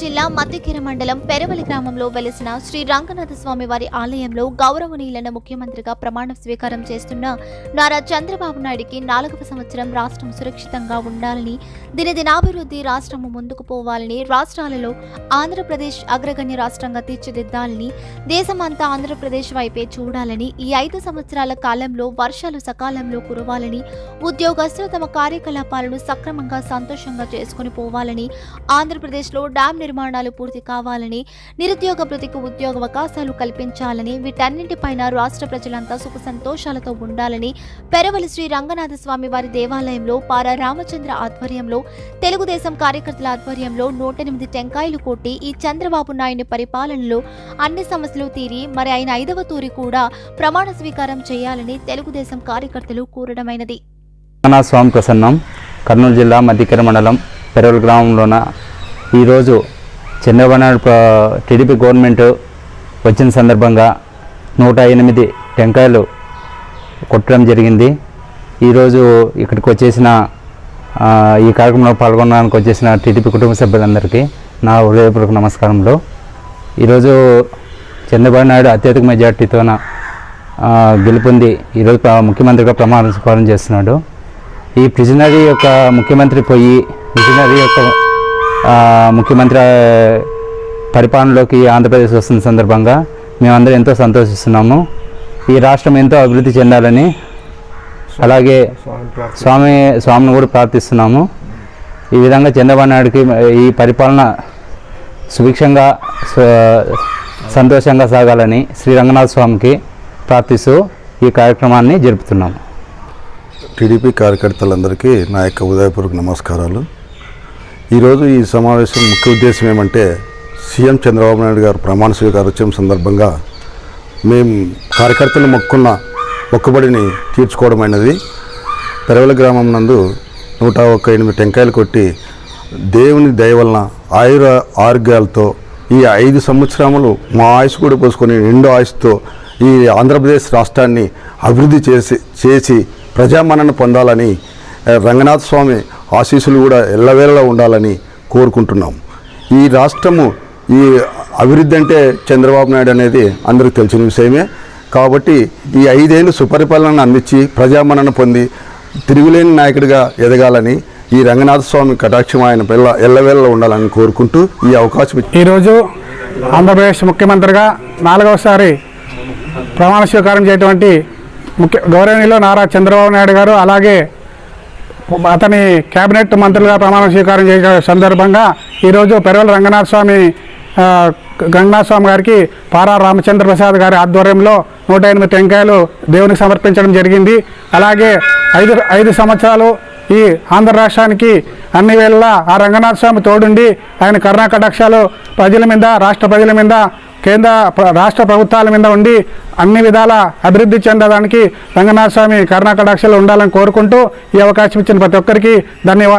జిల్లా మధ్యకెర మండలం పెరవలి గ్రామంలో వెలిసిన శ్రీ రంగనాథ స్వామి వారి ఆలయంలో గౌరవనీయులను ముఖ్యమంత్రిగా ప్రమాణ స్వీకారం చేస్తున్న నారా చంద్రబాబు నాయుడికి నాలుగవ సంవత్సరం రాష్ట్రం సురక్షితంగా ఉండాలని దినదినాభివృద్ధి రాష్ట్రము ముందుకు పోవాలని రాష్ట్రాలలో ఆంధ్రప్రదేశ్ అగ్రగణ్య రాష్ట్రంగా తీర్చిదిద్దాలని దేశమంతా ఆంధ్రప్రదేశ్ వైపే చూడాలని ఈ ఐదు సంవత్సరాల కాలంలో వర్షాలు సకాలంలో కురవాలని ఉద్యోగస్తులు తమ కార్యకలాపాలను సక్రమంగా సంతోషంగా చేసుకుని పోవాలని ఆంధ్రప్రదేశ్లో డ్యాం నిర్మాణాలు పూర్తి కావాలని నిరుద్యోగ భృతికి ఉద్యోగ అవకాశాలు కల్పించాలని వీటన్నింటిపైన రాష్ట్ర ప్రజలంతా సుఖ సంతోషాలతో ఉండాలని పెరవలి శ్రీ రంగనాథ స్వామి వారి దేవాలయంలో పారా రామచంద్ర ఆధ్వర్యంలో తెలుగుదేశం కార్యకర్తల ఆధ్వర్యంలో నూట ఎనిమిది టెంకాయలు కొట్టి ఈ చంద్రబాబు నాయుడు పరిపాలనలో అన్ని సమస్యలు తీరి మరి ఆయన ఐదవ తూరి కూడా ప్రమాణ స్వీకారం చేయాలని తెలుగుదేశం కార్యకర్తలు కోరడమైనది. స్వామి ప్రసన్నం. కర్నూలు జిల్లా మధ్యకర మండలం పెరవల్ గ్రామంలోన ఈరోజు చంద్రబాబు నాయుడు టీడీపీ గవర్నమెంట్ వచ్చిన సందర్భంగా నూట ఎనిమిది టెంకాయలు కొట్టడం జరిగింది. ఈరోజు ఇక్కడికి వచ్చేసిన ఈ కార్యక్రమంలో పాల్గొనడానికి వచ్చేసిన టీడీపీ కుటుంబ సభ్యులందరికీ నా హృదయపూర్వక నమస్కారంలో ఈరోజు చంద్రబాబు నాయుడు అత్యధిక మెజార్టీతోన గెలుపొంది ఈరోజు ముఖ్యమంత్రిగా ప్రమాణ స్వీకారం చేస్తున్నాడు. ఈ ప్రిజనరీ యొక్క ముఖ్యమంత్రి పోయి ప్రిజనరీ యొక్క ముఖ్యమంత్రి పరిపాలనలోకి ఆంధ్రప్రదేశ్ వస్తున్న సందర్భంగా మేమందరం ఎంతో సంతోషిస్తున్నాము. ఈ రాష్ట్రం ఎంతో అభివృద్ధి చెందాలని అలాగే స్వామి స్వామిని కూడా ప్రార్థిస్తున్నాము. ఈ విధంగా చంద్రబాబు నాయుడికి ఈ పరిపాలన సుభిక్షంగా సంతోషంగా సాగాలని శ్రీ రంగనాథ స్వామికి ప్రార్థిస్తూ ఈ కార్యక్రమాన్ని జరుపుతున్నాము. టీడీపీ కార్యకర్తలందరికీ నా యొక్క ఉదయపూర్వక నమస్కారాలు. ఈరోజు ఈ సమావేశం ముఖ్య ఉద్దేశం ఏమంటే సీఎం చంద్రబాబు నాయుడు గారు ప్రమాణ స్వీకారోత్సవం సందర్భంగా మేము కార్యకర్తలు మొక్కున్న మొక్కుబడిని తీర్చుకోవడమైనది పెరవల గ్రామం నందు నూట ఒక్క ఎనిమిది టెంకాయలు కొట్టి దేవుని దయ వలన ఆయుర ఆరోగ్యాలతో ఈ ఐదు సంవత్సరములు మా ఆయుష్ కూడా పోసుకొని నిండు ఆయుష్తో ఈ ఆంధ్రప్రదేశ్ రాష్ట్రాన్ని అభివృద్ధి చేసి చేసి ప్రజామన్నను పొందాలని రంగనాథ స్వామి ఆశీస్సులు కూడా ఎల్లవేళలా ఉండాలని కోరుకుంటున్నాం. ఈ రాష్ట్రము ఈ అభివృద్ధి అంటే చంద్రబాబు నాయుడు అనేది అందరికీ తెలిసిన విషయమే. కాబట్టి ఈ ఐదేళ్ళు సుపరిపాలన అందించి ప్రజామరణ పొంది తిరుగులేని నాయకుడిగా ఎదగాలని ఈ రంగనాథ స్వామి కటాక్షం ఆయన పిల్ల ఎల్లవేళలా ఉండాలని కోరుకుంటూ ఈ అవకాశం ఈరోజు ఆంధ్రప్రదేశ్ ముఖ్యమంత్రిగా నాలుగవసారి ప్రమాణ స్వీకారం చేయటువంటి ముఖ్య గౌరవనీయులు నారా చంద్రబాబు నాయుడు గారు అలాగే అతని కేబినెట్ మంత్రులుగా ప్రమాణ స్వీకారం చేసిన సందర్భంగా ఈరోజు పెరవల రంగనాథ స్వామి గంగనాథ స్వామి గారికి పారా రామచంద్ర ప్రసాద్ గారి ఆధ్వర్యంలో నూట ఎనిమిది టెంకాయలు దేవునికి సమర్పించడం జరిగింది. అలాగే ఐదు ఐదు సంవత్సరాలు ఈ ఆంధ్ర రాష్ట్రానికి అన్ని వేళలా ఆ రంగనాథ స్వామి తోడుండి ఆయన కరుణా కటాక్షాలు ప్రజల మీద రాష్ట్ర ప్రజల మీద కేంద్ర రాష్ట్ర ప్రభుత్వాల మీద ఉండి అన్ని విధాల అభివృద్ధి చెందడానికి రంగనాథ స్వామి కరుణాకటాక్షలు ఉండాలని కోరుకుంటూ ఈ అవకాశం ఇచ్చిన ప్రతి ఒక్కరికి ధన్యవాదాలు